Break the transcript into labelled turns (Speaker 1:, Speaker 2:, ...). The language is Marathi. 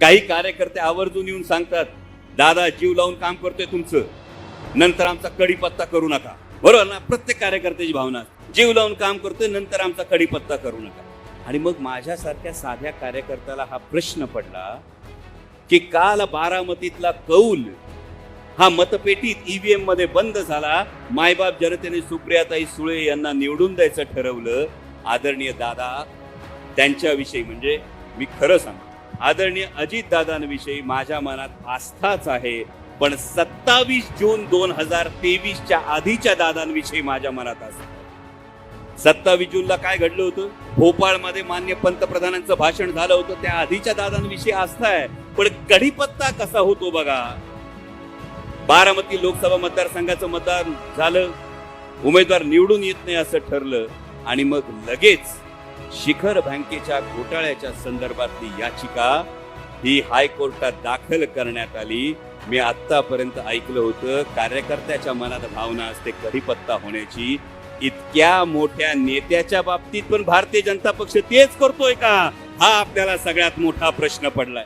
Speaker 1: काही कार्यकर्ते आवर्जून येऊन सांगतात दादा जीव लावून काम करतोय तुमचं. नंतर आमचा कडीपत्ता करू नका. बरोबर ना? प्रत्येक कार्यकर्त्याची भावना जीव लावून काम करतोय नंतर आमचा कडीपत्ता करू नका. आणि मग माझ्यासारख्या साध्या कार्यकर्त्याला हा प्रश्न पडला की काल बारामतीतला कौल हा मतपेटीत ईव्हीएममध्ये बंद झाला. मायबाप जनतेने सुप्रियाताई सुळे यांना निवडून द्यायचं ठरवलं. आदरणीय दादा त्यांच्याविषयी म्हणजे मी खरं सांगतो. आदरणीय अजित दादांविषयी माझ्या मनात आस्थाच आहे. पण सत्तावीस जून दोन हजार तेवीसच्या आधीच्या दादांविषयी माझ्या मनात आस्था सत्तावीस जूनला काय घडलं होतं? भोपाळमध्ये मान्य पंतप्रधानांचं भाषण झालं होतं. त्या आधीच्या दादांविषयी आस्था आहे. पण कढीपत्ता कसा होतो बघा? बारामती लोकसभा मतदारसंघाचं मतदान झालं. उमेदवार निवडून येत नाही असं ठरलं. आणि मग लगेच शिखर बँकेच्या घोटाळ्याच्या संदर्भातली याचिका ही हायकोर्टात दाखल करण्यात आली. मी आतापर्यंत ऐकलं होतं कार्यकर्त्याच्या मनात भावना असते कढीपत्ता होण्याची. इतक्या मोठ्या नेत्याच्या बाबतीत पण भारतीय जनता पक्ष तेच करतोय का? हा आपल्याला सगळ्यात मोठा प्रश्न पडलाय.